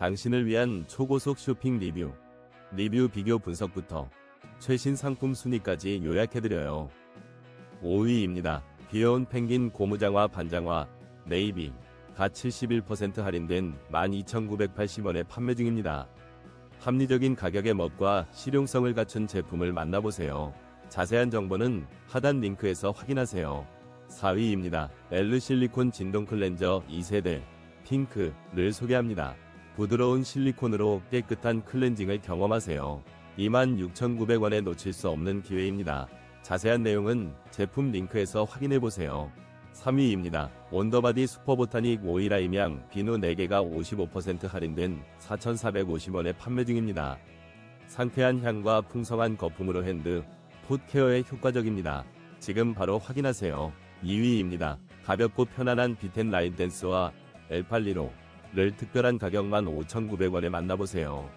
당신을 위한 초고속 쇼핑 리뷰, 리뷰 비교 분석부터 최신 상품 순위까지 요약해드려요. 5위입니다. 귀여운 펭귄 고무장화 반장화 네이비 가 71% 할인된 12,980원에 판매 중입니다. 합리적인 가격의 멋과 실용성을 갖춘 제품을 만나보세요. 자세한 정보는 하단 링크에서 확인하세요. 4위입니다. 엘르 실리콘 진동 클렌저 2세대 핑크를 소개합니다. 부드러운 실리콘으로 깨끗한 클렌징을 경험하세요. 26,900원에 놓칠 수 없는 기회입니다. 자세한 내용은 제품 링크에서 확인해보세요. 3위입니다. 원더바디 슈퍼보타닉 오일 아임양 비누 4개가 55% 할인된 4,450원에 판매 중입니다. 상쾌한 향과 풍성한 거품으로 핸드, 풋케어에 효과적입니다. 지금 바로 확인하세요. 2위입니다. 가볍고 편안한 비텐 라인 댄스와 엘팔리로 를 특별한 가격만 5,900원에 만나보세요.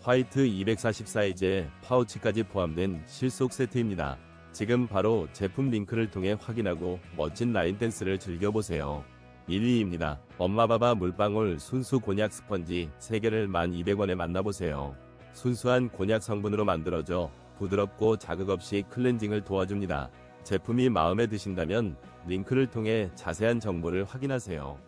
화이트 240 사이즈에 파우치까지 포함된 실속 세트입니다. 지금 바로 제품 링크를 통해 확인하고 멋진 라인 댄스를 즐겨보세요. 1위입니다. 엄마바바 물방울 순수 곤약 스펀지 3개를 1200원에 만나보세요. 순수한 곤약 성분으로 만들어져 부드럽고 자극 없이 클렌징을 도와줍니다. 제품이 마음에 드신다면 링크를 통해 자세한 정보를 확인하세요.